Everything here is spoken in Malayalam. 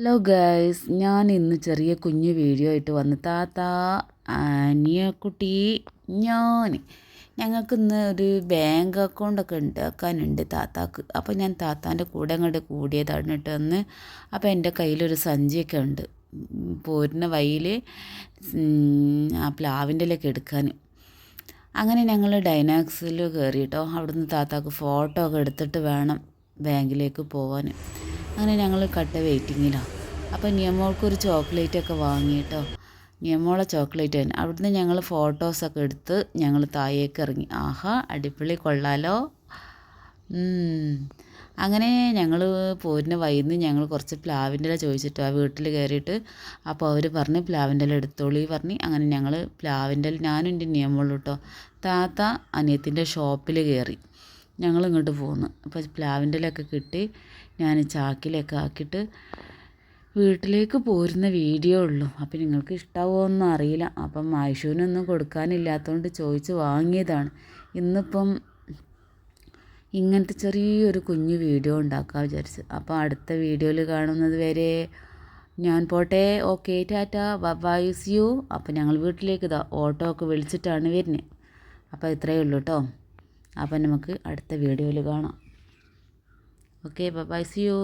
ഹലോ ഗൈസ് ഞാൻ ഇന്ന് ചെറിയ കുഞ്ഞു വീഡിയോ ആയിട്ട് വന്ന് താത്ത അനിയക്കുട്ടി ഞാൻ ഞങ്ങൾക്ക് ഇന്ന് ഒരു ബാങ്ക് അക്കൗണ്ടൊക്കെ ഉണ്ടാക്കാനുണ്ട് താത്താക്ക്. അപ്പോൾ ഞാൻ താത്താന്റെ കൂടെ അങ്ങോട്ട് കൂടിയതാണ് കേട്ടോ അന്ന്. അപ്പോൾ എന്റെ കയ്യിലൊരു സഞ്ചിയൊക്കെ ഉണ്ട്. പോരുന്ന വഴിയിൽ ആ പ്ലാവിന്റെ ഇലയൊക്കെ എടുക്കാൻ. അങ്ങനെ ഞങ്ങൾ ഡൈനാക്സിൽ കയറി കേട്ടോ. അവിടുന്ന് താത്താക്ക് ഫോട്ടോ ഒക്കെ എടുത്തിട്ട് വേണം ബാങ്കിലേക്ക് പോകാൻ അങ്ങനെ ഞങ്ങൾ കട്ട വെയിറ്റിങ്ങിലാണ് അപ്പോൾ നിയമോൾക്കൊരു ചോക്ലേറ്റൊക്കെ വാങ്ങിയിട്ടോ? നിയമോളെ ചോക്ലേറ്റ് തന്നെ. അവിടുന്ന് ഞങ്ങൾ ഫോട്ടോസൊക്കെ എടുത്ത് ഞങ്ങൾ താഴേക്ക് ഇറങ്ങി. ആഹാ അടിപൊളി കൊള്ളാലോ. അങ്ങനെ ഞങ്ങൾ പോരുന്ന വൈകുന്നു ഞങ്ങൾ കുറച്ച് പ്ലാവിന്റെ ഇല ചോദിച്ചിട്ട്. ആ വീട്ടിൽ കയറിയിട്ട് അപ്പോൾ അവർ പറഞ്ഞ് പ്ലാവിന്റെ ഇല എടുത്തോളി പറഞ്ഞ് അങ്ങനെ ഞങ്ങൾ പ്ലാവിന്റെ ഇല ഞാനും എന്റെ നിയമമുള്ളൂ താത്ത അനിയത്തിന്റെ ഷോപ്പിൽ കയറി. ഞങ്ങൾ ഇങ്ങോട്ട് പോന്നു. അപ്പോൾ പ്ലാവിന്റെ ഇലയൊക്കെ കിട്ടി. ഞാൻ ചാക്കിലൊക്കെ ആക്കിയിട്ട് വീട്ടിലേക്ക് പോരുന്ന വീഡിയോ ഉള്ളൂ. അപ്പം നിങ്ങൾക്ക് ഇഷ്ടാവുമോ അറിയില്ല. അപ്പം ആയിഷുവിനൊന്നും കൊടുക്കാനില്ലാത്തതുകൊണ്ട് ചോദിച്ച് വാങ്ങിയതാണ്. ഇന്നിപ്പം ഇങ്ങനത്തെ ചെറിയൊരു കുഞ്ഞു വീഡിയോ ഉണ്ടാക്കാൻ വിചാരിച്ച്. അപ്പോൾ അടുത്ത വീഡിയോയിൽ കാണുന്നത് വരെ ഞാൻ പോട്ടെ. Okay Tata. Bye see you. അപ്പോൾ ഞങ്ങൾ വീട്ടിലേക്ക് ഇതാ ഓട്ടോ ഒക്കെ വിളിച്ചിട്ടാണ് വരുന്നത് അപ്പോൾ ഇത്രയേ ഉള്ളൂ കേട്ടോ അപ്പം നമുക്ക് അടുത്ത വീഡിയോയിൽ കാണാം. Okay bye C U